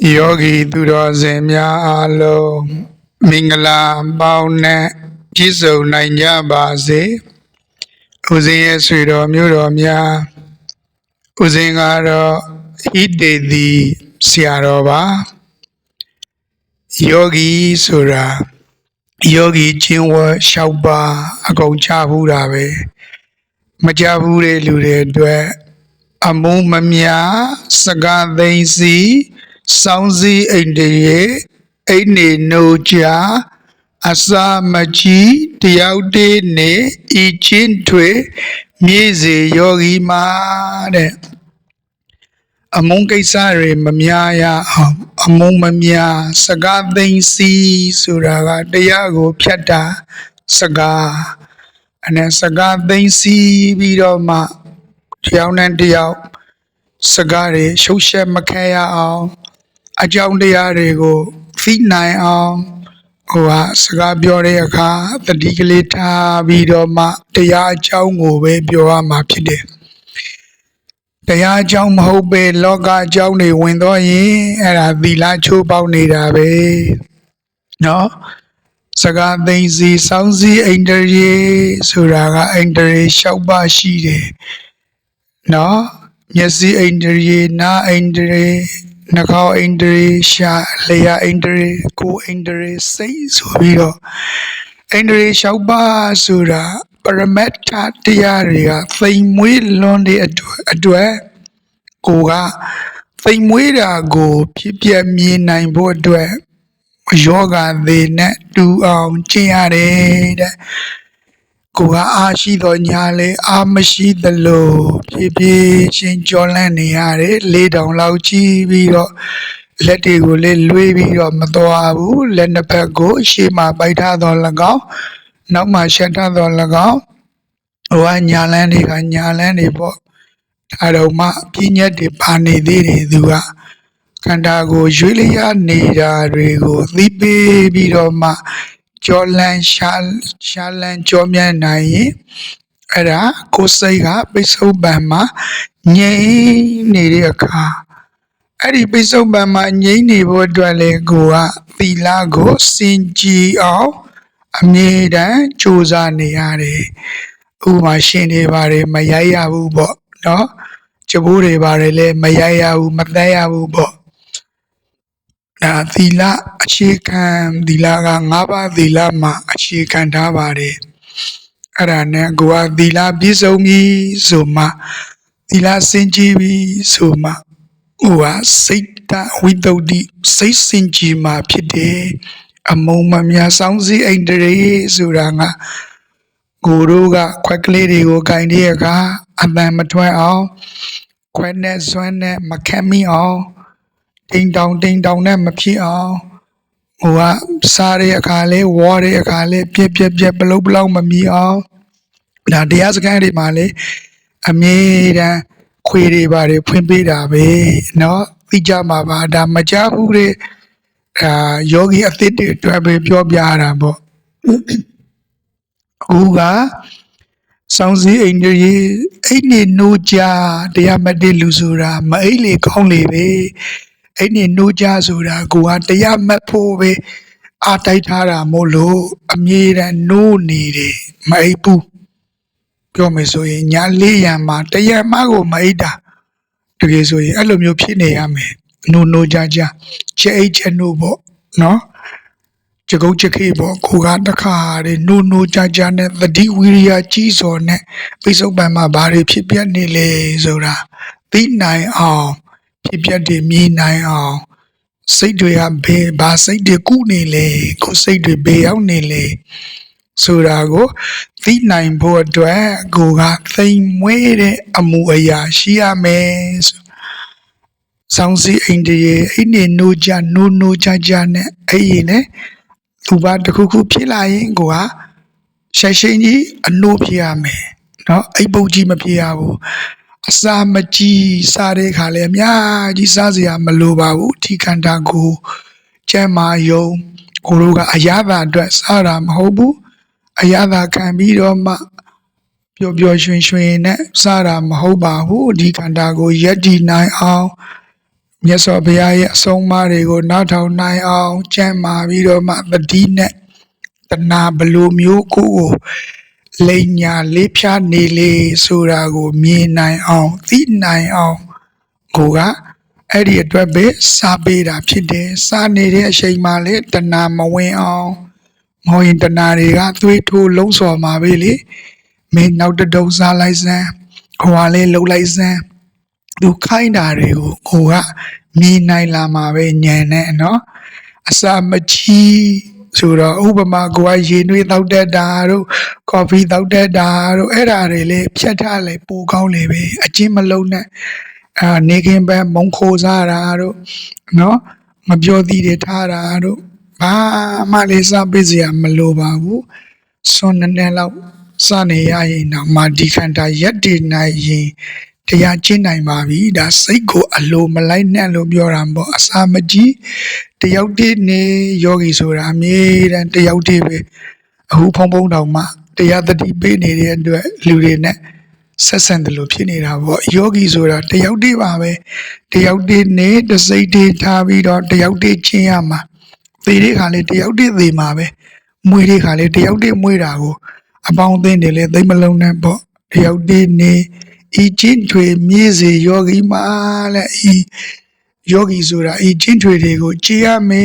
ယောဂီသူတော်စင်များအားလုံးမင်္ဂလာပေါင်းနဲ့ပြည့်စုံနိုင်ကြပါစေဦးဇင်းရဲ့ဆွေတော်မျိုးတော်များဦးဇင်းကတော့ဣတေတိဆရာတော်ပါယောဂီဆိုတာယောဂီချင်းဝတ်လျှောက်ပါအကုန်ချဘူးတာပဲမကြဘူးတဲ့လူတွေအတွက်အမုန်းမများစကားသိမ့်စီ စောင်းစည်းအိမ်တရေအိမ်နေနိုးကြအစာမကြီးတယောက်တည်းနေဤချင်းထွေမြေစေယောဂီမာတဲ့အမုန်းကိစ္စတွေမများရအောင်အမုန်းမများစကားသိမ့်စီဆိုတာကတရားကိုဖြတ်တာစကားအဲ့စကားသိမ့်စီပြီးတော့မှတယောက်နဲ့တယောက်စကားတွေရှုပ်ရှက်မခဲရအောင် အကြောင်းတရားတွေကိုသိနိုင်အောင်ဟိုဟာစကားပြောတဲ့အခါတတိကလေးထားပြီးတော့မှတရားအကြောင်းကိုပဲပြောရမှာဖြစ်တယ်တရားအကြောင်းမဟုတ်ပဲလောကအကြောင်းတွေဝင်တော့ရင်အဲ့ဒါသီလချိုးပေါက်နေတာပဲနော်စကားသိမ့်စီစောင်းစီအိန္ဒြေဆိုတာကအိန္ဒြေ၆ပါးရှိတယ်နော်မျက်စိအိန္ဒြေနားအိန္ဒြေ နှာခေါင်းအိန္ဒြေရှာလျှာအိန္ဒြေကိုယ်အိန္ဒြေစိတ်ဆိုပြီးတော့အိန္ဒြေ၆ပါးဆိုတာပရမတ္ထတရားတွေကသိမ်မွေးလွန်တဲ့အတွက်အတွက်ကိုကသိမ်မွေးတာကိုဖြစ်ပြမြင်နိုင်ဖို့အတွက်ယောဂသေးနဲ့တူအောင်ကျင့်ရတယ်တဲ့ ကိုကအားရှိတော့ညာလေအားမရှိသလိုဖြည်းဖြည်းချင်းကြောလန့်နေရတယ်လေးတောင်လောက်ကြီးပြီးတော့လက်တွေကိုလည်းလွှေးပြီးတော့မသွားဘူးလက်နှစ်ဖက်ကိုရှေ့မှာပိုက်ထားတော့၎င်းနောက်မှာရှက်ထားတော့၎င်းဟိုကညာလန်းတွေကညာလန်းတွေပေါ့ဒါတော့မှပြည့်ညက်တွေပါနေသေးတယ်သူကခန္ဓာကိုရွေးလျားနေတာတွေကိုသိပေးပြီးတော့မှ ကြောလန်းရှာရှာလန်းကြောမြန်းနိုင်ရင်အဲ့ဒါကိုယ်စိတ်ကပိဿုပံမှာငြိမ်နေတဲ့အခါအဲ့ဒီပိဿုပံမှာငြိမ်နေဖို့အတွက်လေကိုကသီလကိုစင်ကြည်အောင်အမြဲတမ်းကြိုးစားနေရတယ်ဥပမာရှင်တွေပါတယ်မရိုက်ရဘူးပေါ့နော်ကျဘိုးတွေပါတယ်လည်းမရိုက်ရဘူးမသက်ရဘူးပေါ့ ဒါသီလအခြေခံသီလက၅ပါးသီလမှာအခြေခံထားပါတယ်အဲ့ဒါနဲ့ကိုကသီလပြည့်စုံပြီဆိုမှသီလစင်ကြည်ပြီဆိုမှဟိုကစိတ်တဝိတ္တုတိစိတ်စင်ကြည်မှာဖြစ်တယ်အမုံမများဆောင်စည်းအိန္ဒြေဆိုတာကကိုတို့ကခွက်ကလေးတွေကိုဂိုင်တဲ့အခါအပန်မထွက်အောင်ခွက်နဲ့ဇွမ်းနဲ့မခက်မိအောင် တိမ်တောင်တိမ်တောင်နဲ့မဖြစ်အောင်ဟိုကစားတဲ့အခါလဲဝေါ်တဲ့အခါလဲပြက်ပြက်ပြက်ဘလုံးဘလုံးမမီအောင်ဒါတရားစခန်းတွေမှာလေအမြဲတမ်းခွေတွေပါတယ်ဖွင့်ပေးတာပဲเนาะသိကြမှာပါဒါမကြဘူးတဲ့အာယောဂီအသစ်တွေအတွက်ပဲပြောပြရတာပေါ့အခုကစောင်းစည်းအိမ်တွေအိမ်နေနိုးကြတရားမတည့်လူဆိုတာမအိတ်လေကောင်းလေပဲ အိမ်နေနိုးကြဆိုတာကိုကတရားမတ်ဖို့ပဲအားတိုက်ထားတာမို့လို့အမြဲတမ်းနိုးနေတယ်မအိတ်ဘူးပြောမယ်ဆိုရင်ညာလေးရံမှာတရားမကိုမအိတ်တာတကယ်ဆိုရင်အဲ့လိုမျိုးဖြစ်နေရမယ်နိုးနိုးကြကြချက်အိတ်ချက်နိုးပေါ့နော်ကြကုတ်ကြခေပေါ့ကိုကတခါတဲ့နိုးနိုးကြကြနဲ့သတိဝိရိယကြီးစော်နဲ့ပိဿုပံမှာဘာတွေဖြစ်ပြနေလဲဆိုတာသိနိုင်အောင် ဖြစ်ပြတယ်မြင်နိုင်အောင်စိတ်တွေကဘယ်ဘာစိတ်တွေကုနေလဲကိုယ်စိတ်တွေဘယ်ရောက်နေလဲဆိုတာကိုသိနိုင်ဖို့အတွက်ကိုကသိမ်မွေးတဲ့အမှုအရာရှိရမယ်ဆိုဆောင်းစီအိန္ဒိယအိနေနိုးကြနိုးနိုးကြကြနဲ့အဲ့ရင်နဲ့သူပါတစ်ခုခုဖြစ်လာရင်ကိုကရှိန်ရှိန်ကြီးအနိုးဖြစ်ရမယ်เนาะအိပ်ပုတ်ကြီးမဖြစ်ရဘူး အစာမကြီးစားတဲ့ခါလဲအများကြီးစားစရာမလိုပါဘူးထိခန္ဓာကိုကျမ်းမာယုံကိုတို့ကအရသာအတွက်စားတာမဟုတ်ဘူးအရသာခံပြီးတော့မှပျော်ပျော်ရွှင်ရွှင်နဲ့စားတာမဟုတ်ပါဘူးဒီခန္ဓာကိုယက်တည်နိုင်အောင်မြတ်စွာဘုရားရဲ့အဆုံးအမတွေကိုနားထောင်နိုင်အောင်ကြံ့မာပြီးတော့မှတတိနဲ့တနာဘလိုမျိုးကိုယ်ကို လိန်ညာလေးဖြားနေလေဆိုတာကို မြင်နိုင်အောင်သိနိုင်အောင်ကိုကအဲ့ဒီအတွက်ပဲစားပေးတာဖြစ်တယ်စားနေတဲ့အချိန်မှလည်းတနာမဝင်အောင်မဟုတ်ရင်တနာတွေကသွေးထိုးလုံးစော်မှာပဲလေမင်းနောက်တစ်တုံးစားလိုက်စမ်းဟိုကလေးလှုပ်လိုက်စမ်းသူခိုင်းတာတွေကိုကိုကမြင်နိုင်လာမှာပဲညံနဲ့နော်အစာမကြီး ဆိုတော့ဥပမာကိုကရေနွေးတောက်တတ်တာတို့ကော်ဖီတောက်တတ်တာတို့အဲ့ဒါတွေလေဖြတ်ထားလေပိုကောင်းလေပဲအချင်းမလုံးနဲ့အာနေခင်ပဲမုံခိုးစားတာတို့နော်မပြောသေးတယ်ထားတာတို့ဘာမှလေးစားပေးစရာမလိုပါဘူးစွန်းနေနေလောက်စနေရရင်တော့မာဒီခန္ဓာရက်တည်နိုင်ရင် တရားကျင့်နိုင်ပါပြီဒါစိတ်ကိုအလိုမလိုက်နဲ့လို့ပြောတာပေါ့အစာမကြီးတယောက်တည်းနေယောဂီဆိုတာအမြဲတမ်းတယောက်တည်းပဲအခုဖုံဖုံတောင်မှတရားတတိပေးနေတဲ့အတွက်လူတွေနဲ့ဆက်ဆံတယ်လို့ဖြစ်နေတာပေါ့ယောဂီဆိုတာတယောက်တည်းပါပဲတယောက်တည်းနေတစိတ်တည်းထားပြီးတော့တယောက်တည်းကျင့်ရမှာသေတဲ့ခါလေးတယောက်တည်းသေမှာပဲမွေတဲ့ခါလေးတယောက်တည်းမွေတာကိုအပေါင်းအသင်းတွေလည်းသိမ့်မလုံးနဲ့ပေါ့တယောက်တည်းနေ ဤချင်းထွေမြေစေယောဂီမာလဲဤယောဂီဆိုတာဤချင်းထွေတွေကိုကြည်ရမယ်